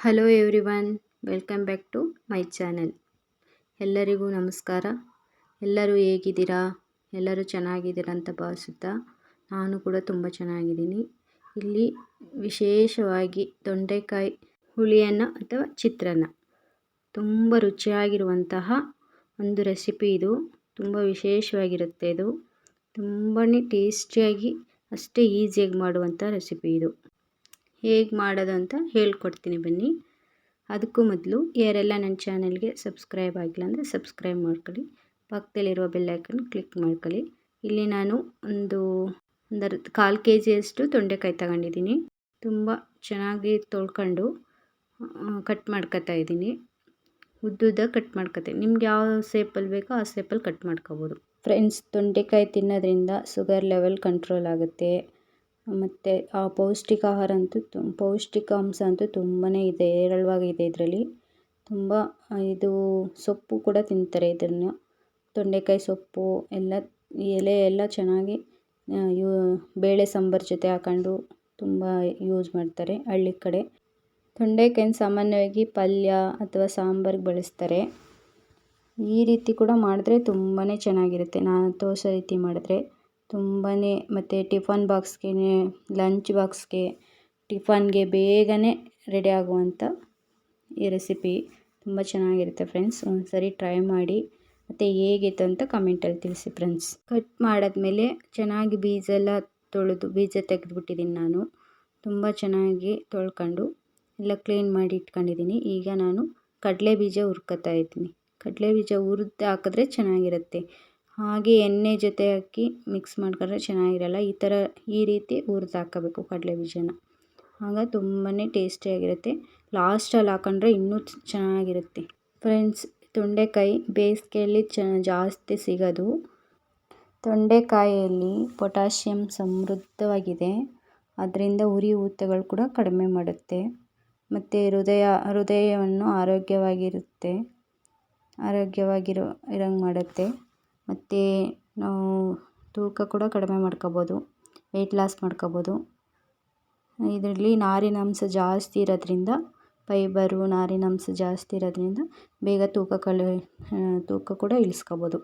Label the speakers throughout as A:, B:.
A: Hello everyone welcome back to my channel ಎಲ್ಲರಿಗೂ ನಮಸ್ಕಾರ. ಎಲ್ಲರೂ ಹೇಗಿದ್ದೀರಾ? ಎಲ್ಲರೂ ಚೆನ್ನಾಗಿದ್ದೀರಾ ಅಂತ ಭಾವಿಸುತ್ತಾ ನಾನು ಕೂಡ ತುಂಬ ಚೆನ್ನಾಗಿದ್ದೀನಿ. ಇಲ್ಲಿ ವಿಶೇಷವಾಗಿ ತೊಂಡೆಕಾಯಿ ಹುಳಿಯನ್ನು ಅಥವಾ ಚಿತ್ರಾನ್ನ. ತುಂಬ ರುಚಿಯಾಗಿರುವಂತಹ ಒಂದು ರೆಸಿಪಿ ಇದು. ತುಂಬ ವಿಶೇಷವಾಗಿರುತ್ತೆ ಇದು. ತುಂಬಾ ಟೇಸ್ಟಿಯಾಗಿ ಅಷ್ಟೇ ಈಸಿಯಾಗಿ ಮಾಡುವಂಥ ರೆಸಿಪಿ ಇದು. ಹೇಗೆ ಮಾಡೋದು ಅಂತ ಹೇಳ್ಕೊಡ್ತೀನಿ ಬನ್ನಿ. ಅದಕ್ಕೂ ಮೊದಲು ಯಾರೆಲ್ಲ ನನ್ನ ಚಾನಲ್ಗೆ ಸಬ್ಸ್ಕ್ರೈಬ್ ಆಗಿಲ್ಲ ಅಂದರೆ ಸಬ್ಸ್ಕ್ರೈಬ್ ಮಾಡ್ಕೊಳ್ಳಿ. ಪಕ್ಕದಲ್ಲಿರುವ ಬೆಲ್ಲೈಕನ್ ಕ್ಲಿಕ್ ಮಾಡ್ಕೊಳ್ಳಿ. ಇಲ್ಲಿ ನಾನು ಒಂದು ಒಂದರ ಕಾಲು ಕೆ ಜಿಯಷ್ಟು ತೊಂಡೆಕಾಯಿ ತಗೊಂಡಿದ್ದೀನಿ. ತುಂಬ ಚೆನ್ನಾಗಿ ತೊಳ್ಕೊಂಡು ಕಟ್ ಮಾಡ್ಕೊತಾ ಇದ್ದೀನಿ. ಉದ್ದುದ್ದ ಕಟ್ ಮಾಡ್ಕೊತೀನಿ ನಿಮ್ಗೆ ಯಾವ ಸೇಪಲ್ಲಿ ಬೇಕೋ ಆ ಸೇಪಲ್ಲಿ ಕಟ್ ಮಾಡ್ಕೋಬೋದು. ಫ್ರೆಂಡ್ಸ್, ತೊಂಡೆಕಾಯಿ ತಿನ್ನೋದ್ರಿಂದ ಸುಗರ್ ಲೆವೆಲ್ ಕಂಟ್ರೋಲ್ ಆಗುತ್ತೆ. ಮತ್ತು ಆ ಪೌಷ್ಟಿಕ ಆಹಾರ ಅಂತೂ ತು, ಪೌಷ್ಟಿಕಾಂಶ ಅಂತೂ ತುಂಬಾ ಇದೆ ಹೇರಳವಾಗಿದೆ ಇದರಲ್ಲಿ. ತುಂಬ ಇದು ಸೊಪ್ಪು ಕೂಡ ತಿಂತಾರೆ ಇದನ್ನು. ತೊಂಡೆಕಾಯಿ ಸೊಪ್ಪು, ಎಲ್ಲ, ಎಲೆ ಎಲ್ಲ ಚೆನ್ನಾಗಿ ಯೂ, ಬೇಳೆ ಸಾಂಬಾರು ಜೊತೆ ಹಾಕೊಂಡು ತುಂಬ ಯೂಸ್ ಮಾಡ್ತಾರೆ ಹಳ್ಳಿ ಕಡೆ. ತೊಂಡೆಕಾಯಿನ ಸಾಮಾನ್ಯವಾಗಿ ಪಲ್ಯ ಅಥವಾ ಸಾಂಬಾರಿಗೆ ಬಳಸ್ತಾರೆ. ಈ ರೀತಿ ಕೂಡ ಮಾಡಿದ್ರೆ ತುಂಬಾ ಚೆನ್ನಾಗಿರುತ್ತೆ. ನಾನು ತೋರಿಸೋ ರೀತಿ ಮಾಡಿದ್ರೆ. ತುಂಬಾ ಮತ್ತು ಟಿಫನ್ ಬಾಕ್ಸ್ಗೆ, ಲಂಚ್ ಬಾಕ್ಸ್ಗೆ, ಟಿಫನ್ಗೆ ಬೇಗನೆ ರೆಡಿ ಆಗುವಂಥ ಈ ರೆಸಿಪಿ ತುಂಬ ಚೆನ್ನಾಗಿರುತ್ತೆ ಫ್ರೆಂಡ್ಸ್. ಒಂದು ಸರಿ ಟ್ರೈ ಮಾಡಿ. ಮತ್ತು ಹೇಗಿತ್ತು ಅಂತ ಕಮೆಂಟಲ್ಲಿ ತಿಳಿಸಿ ಫ್ರೆಂಡ್ಸ್. ಕಟ್ ಮಾಡಾದ್ಮೇಲೆ ಚೆನ್ನಾಗಿ ಬೀಜ ಎಲ್ಲ ತೊಳೆದು, ಬೀಜ ತೆಗೆದುಬಿಟ್ಟಿದ್ದೀನಿ ನಾನು. ತುಂಬ ಚೆನ್ನಾಗಿ ತೊಳ್ಕೊಂಡು ಎಲ್ಲ ಕ್ಲೀನ್ ಮಾಡಿ ಇಟ್ಕೊಂಡಿದ್ದೀನಿ. ಈಗ ನಾನು ಕಡಲೆ ಬೀಜ ಹುರ್ಕೋತಾ ಇದ್ದೀನಿ. ಕಡಲೆ ಬೀಜ ಹುರಿದು ಹಾಕಿದ್ರೆ ಚೆನ್ನಾಗಿರುತ್ತೆ. ಹಾಗೆ ಎಣ್ಣೆ ಜೊತೆ ಹಾಕಿ ಮಿಕ್ಸ್ ಮಾಡ್ಕೊಂಡ್ರೆ ಚೆನ್ನಾಗಿರಲ್ಲ. ಈ ಥರ, ಈ ರೀತಿ ಹುರ್ದು ಹಾಕಬೇಕು ಕಡಲೆ ಬೀಜನ. ಆಗ ತುಂಬಾ ಟೇಸ್ಟಿಯಾಗಿರುತ್ತೆ ಲಾಸ್ಟಲ್ಲಿ ಹಾಕ್ಕೊಂಡ್ರೆ ಇನ್ನೂ ಚೆನ್ನಾಗಿರುತ್ತೆ. ಫ್ರೆಂಡ್ಸ್ ತೊಂಡೆಕಾಯಿ ಬೇಸಿಗೆಯಲ್ಲಿ ಚ, ಜಾಸ್ತಿ ಸಿಗೋದು. ತೊಂಡೆಕಾಯಿಯಲ್ಲಿ ಪೊಟ್ಯಾಷಿಯಂ ಸಮೃದ್ಧವಾಗಿದೆ. ಅದರಿಂದ ಉರಿ ಊತಗಳು ಕೂಡ ಕಡಿಮೆ ಮಾಡುತ್ತೆ. ಮತ್ತು ಹೃದಯ, ಹೃದಯವನ್ನು ಆರೋಗ್ಯವಾಗಿರುತ್ತೆ. ಆರೋಗ್ಯವಾಗಿರೋ, ಇರೋಂಗೆ ಮಾಡುತ್ತೆ. ಮತ್ತು ನಾವು ತೂಕ ಕೂಡ ಕಡಿಮೆ ಮಾಡ್ಕೋಬೋದು ವೆಯ್ಟ್ ಲಾಸ್ ಮಾಡ್ಕೋಬೋದು. ಇದರಲ್ಲಿ ನಾರಿನಾಂಶ ಜಾಸ್ತಿ ಇರೋದ್ರಿಂದ ಫೈಬರು ನಾರಿನಾಂಶ ಜಾಸ್ತಿ ಇರೋದ್ರಿಂದ ಬೇಗ ತೂಕ ಕಳೆ, ತೂಕ ಕೂಡ ಇಳಿಸ್ಕೋಬೋದು.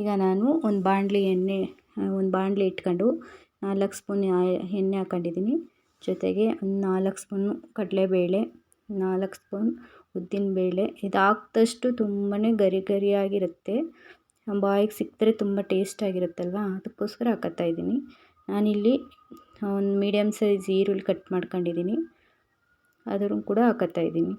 A: ಈಗ ನಾನು ಒಂದು ಬಾಣಲಿ ಎಣ್ಣೆ, ಒಂದು ಬಾಣಲಿ ಇಟ್ಕೊಂಡು ನಾಲ್ಕು ಸ್ಪೂನ್ ಎಣ್ಣೆ ಹಾಕೊಂಡಿದ್ದೀನಿ. ಜೊತೆಗೆ ಒಂದು ನಾಲ್ಕು ಸ್ಪೂನು ಕಡಲೆಬೇಳೆ, ನಾಲ್ಕು ಸ್ಪೂನ್ ಉದ್ದಿನಬೇಳೆ ಇದು ಹಾಕ್ದಷ್ಟು ತುಂಬಾ ಗರಿ ಗರಿಯಾಗಿರುತ್ತೆ. ಬಾಯಿಗೆ ಸಿಕ್ಕಿದ್ರೆ ತುಂಬ ಟೇಸ್ಟಾಗಿರುತ್ತಲ್ವ ಅದಕ್ಕೋಸ್ಕರ ಹಾಕತ್ತಾ ಇದ್ದೀನಿ. ನಾನಿಲ್ಲಿ ಒಂದು ಮೀಡಿಯಮ್ ಸೈಜ್ ಈರುಳ್ಳಿ ಕಟ್ ಮಾಡ್ಕೊಂಡಿದ್ದೀನಿ. ಅದನ್ನು ಕೂಡ ಹಾಕತ್ತಾ ಇದ್ದೀನಿ.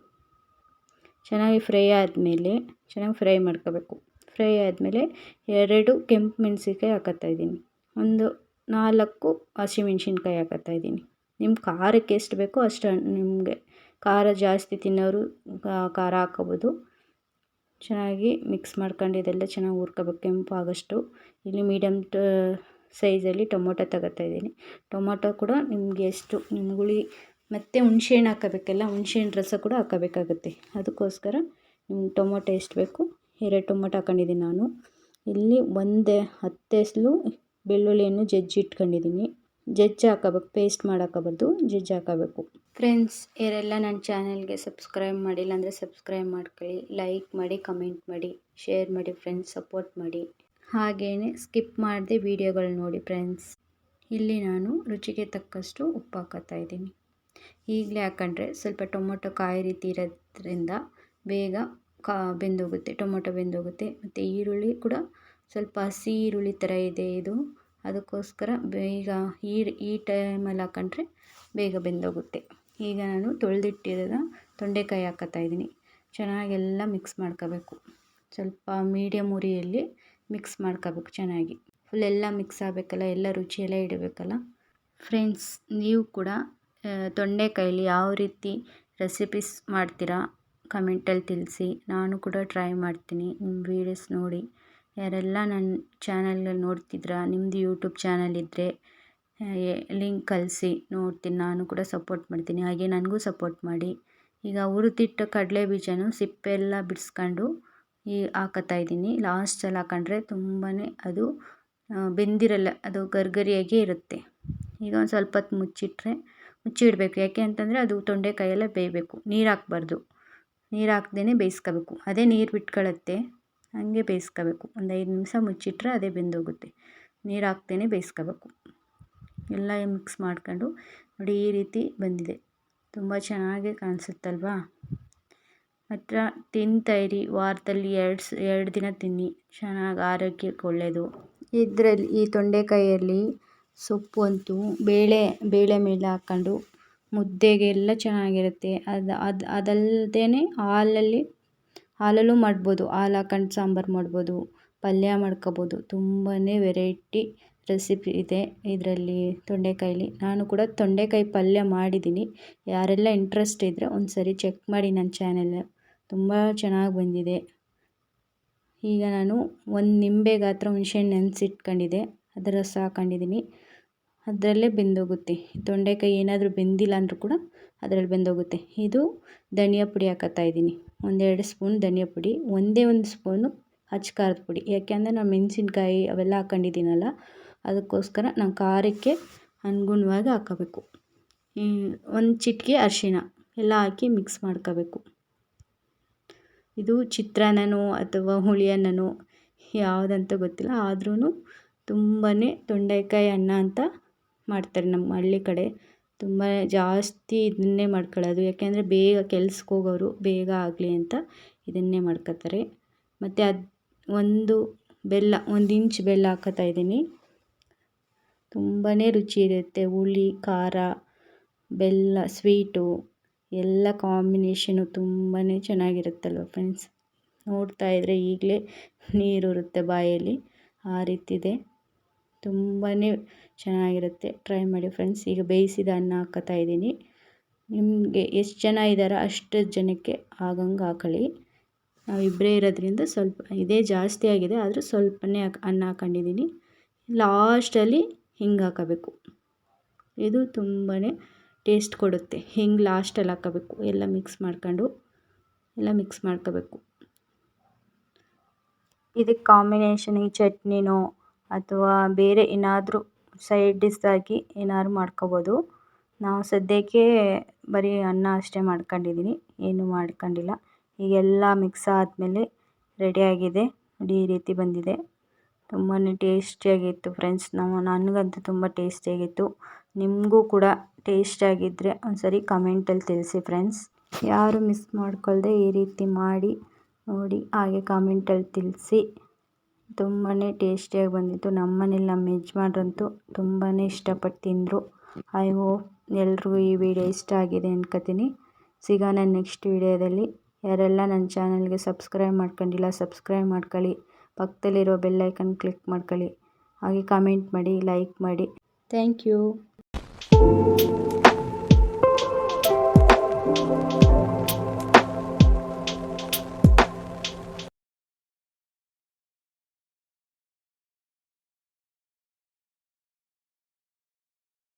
A: ಚೆನ್ನಾಗಿ ಫ್ರೈ ಆದಮೇಲೆ, ಚೆನ್ನಾಗಿ ಫ್ರೈ ಮಾಡ್ಕೋಬೇಕು. ಫ್ರೈ ಆದಮೇಲೆ ಎರಡು ಕೆಂಪು ಮೆಣಸಿನ್ಕಾಯಿ ಹಾಕತ್ತಾ ಇದ್ದೀನಿ. ಒಂದು ನಾಲ್ಕು ಹಸಿಮೆಣ್ಸಿನ್ಕಾಯಿ ಹಾಕತ್ತಾ ಇದ್ದೀನಿ. ನಿಮ್ಮ ಖಾರಕ್ಕೆ ಎಷ್ಟು ಬೇಕೋ ಅಷ್ಟು ನಿಮಗೆ ಖಾರ ಜಾಸ್ತಿ ತಿನ್ನೋರು ಖಾರ ಹಾಕೋಬೋದು ಚೆನ್ನಾಗಿ ಮಿಕ್ಸ್ ಮಾಡ್ಕೊಂಡು ಇದೆಲ್ಲ ಚೆನ್ನಾಗಿ ಹುರ್ಕೊಬೇಕು. ಕೆಂಪು ಆಗೋಷ್ಟು. ಇಲ್ಲಿ ಮೀಡಿಯಮ್ ಟ ಸೈಜಲ್ಲಿ ಟೊಮೊಟೊ ತಗೋತಾ ಇದ್ದೀನಿ. ಟೊಮೊಟೊ ಕೂಡ ನಿಮಗೆ ಎಷ್ಟು, ನಿಮ್ಮ ಹುಳಿ ಮತ್ತು ಹುಣ್ಸೆಹಣ್ಣು ಹಾಕಬೇಕಲ್ಲ, ಹುಣ್ಸೆಹಣ್ಣು ರಸ ಕೂಡ ಹಾಕಬೇಕಾಗುತ್ತೆ. ಅದಕ್ಕೋಸ್ಕರ ನಿಮ್ಗೆ ಟೊಮೊಟೊ ಎಷ್ಟು ಬೇಕು, ಎರಡು ಟೊಮೊಟೊ ಹಾಕೊಂಡಿದ್ದೀನಿ ನಾನು. ಇಲ್ಲಿ ಒಂದೇ, ಹತ್ತು ಬೆಳ್ಳುಳ್ಳಿಯನ್ನು ಜಜ್ಜಿ ಇಟ್ಕೊಂಡಿದ್ದೀನಿ. ಜಜ್ಜಿ ಹಾಕೋಬೇಕು ಪೇಸ್ಟ್ ಮಾಡೋಕ್ಕಬಾರ್ದು ಜಜ್ಜಿ ಹಾಕೋಬೇಕು. ಫ್ರೆಂಡ್ಸ್ ಇವರೆಲ್ಲ ನನ್ನ ಚಾನಲ್ಗೆ ಸಬ್ಸ್ಕ್ರೈಬ್ ಮಾಡಿಲ್ಲ ಅಂದರೆ ಸಬ್ಸ್ಕ್ರೈಬ್ ಮಾಡ್ಕೊಳ್ಳಿ ಲೈಕ್ ಮಾಡಿ ಕಮೆಂಟ್ ಮಾಡಿ ಶೇರ್ ಮಾಡಿ ಫ್ರೆಂಡ್ಸ್ ಸಪೋರ್ಟ್ ಮಾಡಿ. ಹಾಗೇ ಸ್ಕಿಪ್ ಮಾಡದೆ ವೀಡಿಯೋಗಳು ನೋಡಿ ಫ್ರೆಂಡ್ಸ್ ಇಲ್ಲಿ ನಾನು ರುಚಿಗೆ ತಕ್ಕಷ್ಟು ಉಪ್ಪು ಹಾಕೋತಾ ಇದ್ದೀನಿ. ಈಗಲೇ ಹಾಕೊಂಡ್ರೆ ಸ್ವಲ್ಪ ಟೊಮೊಟೊ ಕಾಯಿ ರೀತಿ ಇರೋದ್ರಿಂದ ಬೇಗ ಕಾ, ಬೆಂದೋಗುತ್ತೆ, ಟೊಮೊಟೊ ಬೆಂದೋಗುತ್ತೆ. ಮತ್ತು ಈರುಳ್ಳಿ ಕೂಡ ಸ್ವಲ್ಪ ಹಸಿ ಈರುಳ್ಳಿ ಥರ ಇದೆ ಇದು. ಅದಕ್ಕೋಸ್ಕರ ಬೇಗ ಈ ಈ ಟೈಮಲ್ಲಿ ಹಾಕೊಂಡ್ರೆ ಬೇಗ ಬೆಂದೋಗುತ್ತೆ. ಈಗ ನಾನು ತೊಳೆದಿಟ್ಟಿರೋದ ತೊಂಡೆಕಾಯಿ ಹಾಕತ್ತಾ ಇದ್ದೀನಿ. ಚೆನ್ನಾಗೆಲ್ಲ ಮಿಕ್ಸ್ ಮಾಡ್ಕೋಬೇಕು. ಸ್ವಲ್ಪ ಮೀಡಿಯಮ್ ಉರಿಯಲ್ಲಿ ಮಿಕ್ಸ್ ಮಾಡ್ಕೋಬೇಕು ಚೆನ್ನಾಗಿ. ಫುಲ್ ಎಲ್ಲ ಮಿಕ್ಸ್ ಆಗಬೇಕಲ್ಲ, ಎಲ್ಲ ರುಚಿ ಎಲ್ಲ ಇಡಬೇಕಲ್ಲ. ಫ್ರೆಂಡ್ಸ್ ನೀವು ಕೂಡ ತೊಂಡೆಕಾಯಲ್ಲಿ ಯಾವ ರೀತಿ ರೆಸಿಪೀಸ್ ಮಾಡ್ತೀರಾ? ಕಮೆಂಟಲ್ಲಿ ತಿಳಿಸಿ. ನಾನು ಕೂಡ ಟ್ರೈ ಮಾಡ್ತೀನಿ. ನಿಮ್ಮ ವೀಡಿಯೋಸ್ ನೋಡಿ. ಯಾರೆಲ್ಲ ನನ್ನ ಚಾನಲ್ನ ನೋಡ್ತಿದ್ದೀರಾ ನಿಮ್ಮದು ಯೂಟ್ಯೂಬ್ ಚಾನಲ್ ಇದ್ದರೆ ಲಿಂಕ್ ಕಳಿಸಿ. ನೋಡ್ತೀನಿ, ನಾನು ಕೂಡ ಸಪೋರ್ಟ್ ಮಾಡ್ತೀನಿ. ಹಾಗೆ ನನಗೂ ಸಪೋರ್ಟ್ ಮಾಡಿ. ಈಗ ಹುರಿದಿಟ್ಟ ಕಡಲೆ ಬೀಜನೂ ಸಿಪ್ಪೆ ಎಲ್ಲ ಬಿಡಿಸ್ಕೊಂಡು ಈ, ಹಾಕತ್ತಾ ಇದ್ದೀನಿ. ಲಾಸ್ಟಲ್ಲಿ ಹಾಕೊಂಡ್ರೆ ತುಂಬಾ ಅದು ಬೆಂದಿರಲ್ಲ, ಅದು ಗರ್ಗರಿಯಾಗೇ ಇರುತ್ತೆ. ಈಗ ಒಂದು ಸ್ವಲ್ಪ ಹೊತ್ತು ಮುಚ್ಚಿಟ್ರೆ, ಮುಚ್ಚಿಡಬೇಕು. ಯಾಕೆ ಅಂತಂದರೆ ಅದು ತೊಂಡೆಕಾಯೆಲ್ಲ ಬೇಯಬೇಕು. ನೀರು ಹಾಕ್ಬಾರ್ದು. ನೀರು ಹಾಕ್ದೇ ಬೇಯಿಸ್ಕೋಬೇಕು. ಅದೇ ನೀರು ಬಿಟ್ಕೊಳ್ಳುತ್ತೆ ಹಾಗೆ ಬೇಯಿಸ್ಕೋಬೇಕು. ಒಂದು ಐದು ನಿಮಿಷ ಮುಚ್ಚಿಟ್ರೆ ಅದೇ ಬೆಂದೋಗುತ್ತೆ. ನೀರು ಹಾಕ್ತೇನೆ ಬೇಯಿಸ್ಕೋಬೇಕು. ಎಲ್ಲ ಮಿಕ್ಸ್ ಮಾಡ್ಕೊಂಡು ನೋಡಿ ಈ ರೀತಿ ಬಂದಿದೆ. ತುಂಬ ಚೆನ್ನಾಗಿ ಕಾಣಿಸುತ್ತಲ್ವಾ? ಮಾತ್ರ ತಿಂತಾಯಿರಿ ವಾರದಲ್ಲಿ ಎರಡು ಎರಡು ದಿನ ತಿನ್ನಿ. ಚೆನ್ನಾಗಿ ಆರೋಗ್ಯಕ್ಕೆ ಒಳ್ಳೆಯದು ಇದರಲ್ಲಿ ಈ ತೊಂಡೆಕಾಯಿಯಲ್ಲಿ ಸೊಪ್ಪು ಅಂತೂ ಬೇಳೆ ಬೇಳೆ ಮೇಲೆ ಹಾಕ್ಕೊಂಡು ಮುದ್ದೆಗೆಲ್ಲ ಚೆನ್ನಾಗಿರುತ್ತೆ. ಅದು ಅದು ಅದಲ್ಲದೇ ಹಾಲಲ್ಲಿ ಹಾಲಲ್ಲೂ ಮಾಡ್ಬೋದು, ಹಾಲು ಹಾಕೊಂಡು ಸಾಂಬಾರು ಮಾಡ್ಬೋದು, ಪಲ್ಯ ಮಾಡ್ಕೊಬೋದು. ತುಂಬಾ ವೆರೈಟಿ ರೆಸಿಪಿ ಇದೆ ಇದರಲ್ಲಿ ತೊಂಡೆಕಾಯಲ್ಲಿ ನಾನು ಕೂಡ ತೊಂಡೆಕಾಯಿ ಪಲ್ಯ ಮಾಡಿದ್ದೀನಿ. ಯಾರೆಲ್ಲ ಇಂಟ್ರೆಸ್ಟ್ ಇದ್ದರೆ ಒಂದು ಸರಿ ಚೆಕ್ ಮಾಡಿ ನನ್ನ ಚಾನೆಲ್ ತುಂಬ ಚೆನ್ನಾಗಿ ಬಂದಿದೆ. ಈಗ ನಾನು ಒಂದು ನಿಂಬೆ ಗಾತ್ರ ಹುಣ್ಸೆಹಣ್ಣು ನೆನೆಸಿಟ್ಕೊಂಡಿದ್ದೆ. ಅದರ ರಸ ಹಾಕೊಂಡಿದ್ದೀನಿ. ಅದರಲ್ಲೇ ಬೆಂದೋಗುತ್ತೆ. ತೊಂಡೆಕಾಯಿ ಏನಾದರೂ ಬೆಂದಿಲ್ಲ ಅಂದರೂ ಕೂಡ ಅದರಲ್ಲಿ ಬೆಂದೋಗುತ್ತೆ. ಇದು ಧನಿಯಾ ಪುಡಿ ಹಾಕತ್ತಾ ಇದ್ದೀನಿ. ಒಂದೆರಡು ಸ್ಪೂನ್ ಧನಿಯಾ ಪುಡಿ, ಒಂದೇ ಒಂದು ಸ್ಪೂನು ಹಚ್ಚಿ ಖಾರದ ಪುಡಿ. ಯಾಕೆಂದರೆ ನಾನು ಮೆಣಸಿನ್ಕಾಯಿ ಅವೆಲ್ಲ ಹಾಕೊಂಡಿದ್ದೀನಲ್ಲ, ಅದಕ್ಕೋಸ್ಕರ ನಾನು ಖಾರಕ್ಕೆ ಅನುಗುಣವಾಗಿ ಹಾಕೋಬೇಕು. ಒಂದು ಚಿಟಿಕೆ ಅರಿಶಿಣ ಎಲ್ಲ ಹಾಕಿ ಮಿಕ್ಸ್ ಮಾಡ್ಕೋಬೇಕು. ಇದು ಚಿತ್ರಾನ್ನನೋ ಅಥವಾ ಹುಳಿಯನ್ನನೋ ಯಾವುದಂತ ಗೊತ್ತಿಲ್ಲ ಆದ್ರೂ ತುಂಬಾ ತೊಂಡೆಕಾಯಿ ಅನ್ನ ಅಂತ ಮಾಡ್ತಾರೆ ನಮ್ಮ ಹಳ್ಳಿ ಕಡೆ. ತುಂಬ ಜಾಸ್ತಿ ಇದನ್ನೇ ಮಾಡ್ಕೊಳ್ಳೋದು. ಯಾಕೆಂದರೆ ಬೇಗ ಕೆಲ್ಸಕ್ಕೆ ಹೋಗೋರು ಬೇಗ ಆಗಲಿ ಅಂತ ಇದನ್ನೇ ಮಾಡ್ಕೊತಾರೆ. ಮತ್ತು ಅದು ಒಂದು ಬೆಲ್ಲ, ಒಂದು ಇಂಚ್ ಬೆಲ್ಲ ಹಾಕೋತಾ ಇದ್ದೀನಿ. ತುಂಬಾ ರುಚಿ ಇರುತ್ತೆ. ಹುಳಿ, ಖಾರ, ಬೆಲ್ಲ, ಸ್ವೀಟು, ಎಲ್ಲ ಕಾಂಬಿನೇಷನು ತುಂಬಾ ಚೆನ್ನಾಗಿರುತ್ತಲ್ವ ಫ್ರೆಂಡ್ಸ್? ನೋಡ್ತಾ ಇದ್ದರೆ ಈಗಲೇ ನೀರು ಇರುತ್ತೆ ಬಾಯಲ್ಲಿ. ಆ ರೀತಿ ಇದೆ ತುಂಬಾ ಚೆನ್ನಾಗಿರುತ್ತೆ. ಟ್ರೈ ಮಾಡಿ ಫ್ರೆಂಡ್ಸ್ ಈಗ ಬೇಯಿಸಿದ ಅನ್ನ ಹಾಕ್ಕೋತಾ ಇದ್ದೀನಿ. ನಿಮಗೆ ಎಷ್ಟು ಜನ ಇದ್ದಾರೋ ಅಷ್ಟು ಜನಕ್ಕೆ ಆಗಂಗೆ ಹಾಕೊಳ್ಳಿ. ನಾವು ಇಬ್ಬರೇ ಇರೋದ್ರಿಂದ ಸ್ವಲ್ಪ, ಇದೇ ಜಾಸ್ತಿ ಆಗಿದೆ, ಆದರೂ ಸ್ವಲ್ಪನೇ ಅನ್ನ ಹಾಕೊಂಡಿದ್ದೀನಿ. ಲಾಸ್ಟಲ್ಲಿ ಹಿಂಗೆ ಹಾಕೋಬೇಕು. ಇದು ತುಂಬಾ ಟೇಸ್ಟ್ ಕೊಡುತ್ತೆ. ಹಿಂಗೆ ಲಾಸ್ಟಲ್ಲಿ ಹಾಕಬೇಕು. ಎಲ್ಲ ಮಿಕ್ಸ್ ಮಾಡ್ಕೊಂಡು, ಎಲ್ಲ ಮಿಕ್ಸ್ ಮಾಡ್ಕೋಬೇಕು. ಇದಕ್ಕೆ ಕಾಂಬಿನೇಷನಿಗೆ ಚಟ್ನಿನೋ ಅಥವಾ ಬೇರೆ ಏನಾದರೂ ಸೈಡ್ ಡಿಶ್ ಆಗಿ ಏನಾದ್ರು ಮಾಡ್ಕೊಬೋದು. ನಾವು ಸದ್ಯಕ್ಕೆ ಬರೀ ಅನ್ನ ಅಷ್ಟೇ ಮಾಡ್ಕೊಂಡಿದ್ದೀನಿ ಏನೂ ಮಾಡ್ಕೊಂಡಿಲ್ಲ. ಈಗೆಲ್ಲ ಮಿಕ್ಸ್ ಆದಮೇಲೆ ರೆಡಿಯಾಗಿದೆ ನೋಡಿ ಈ ರೀತಿ ಬಂದಿದೆ. ತುಂಬಾ ಟೇಸ್ಟಿಯಾಗಿತ್ತು ಫ್ರೆಂಡ್ಸ್ ನಾವು ನನಗಂತೂ ತುಂಬ ಟೇಸ್ಟಿಯಾಗಿತ್ತು ನಿಮಗೂ ಕೂಡ ಟೇಸ್ಟಿಯಾಗಿದ್ದರೆ ಒಂದ್ಸರಿ ಕಮೆಂಟಲ್ಲಿ ತಿಳಿಸಿ ಫ್ರೆಂಡ್ಸ್ ಯಾರು ಮಿಸ್ ಮಾಡ್ಕೊಳ್ದೆ ಈ ರೀತಿ ಮಾಡಿ, ನೋಡಿ, ಹಾಗೆ ಕಾಮೆಂಟಲ್ಲಿ ತಿಳಿಸಿ. ತುಂಬಾ ಟೇಸ್ಟಿಯಾಗಿ ಬಂದಿತ್ತು. ನಮ್ಮ ಮನೇಲಿ ನಮ್ಮ ಯಜಮಾನ್ರಂತೂ ತುಂಬಾ ಇಷ್ಟಪಟ್ಟು ತಿಂದರು. ಐ ಹೋಪ್ ಎಲ್ರಿಗೂ ಈ ವಿಡಿಯೋ ಇಷ್ಟ ಆಗಿದೆ ಅನ್ಕೋತೀನಿ. ಸಿಗೋಣ ನೆಕ್ಸ್ಟ್ ವಿಡಿಯೋದಲ್ಲಿ ಯಾರೆಲ್ಲ ನನ್ನ ಚಾನಲ್ಗೆ ಸಬ್ಸ್ಕ್ರೈಬ್ ಮಾಡ್ಕೊಂಡಿಲ್ಲ ಸಬ್ಸ್ಕ್ರೈಬ್ ಮಾಡ್ಕೊಳ್ಳಿ. ಪಕ್ಕದಲ್ಲಿರೋ ಬೆಲ್ಲೈಕನ್ ಕ್ಲಿಕ್ ಮಾಡ್ಕೊಳ್ಳಿ. ಹಾಗೆ ಕಮೆಂಟ್ ಮಾಡಿ ಲೈಕ್ ಮಾಡಿ. Thank you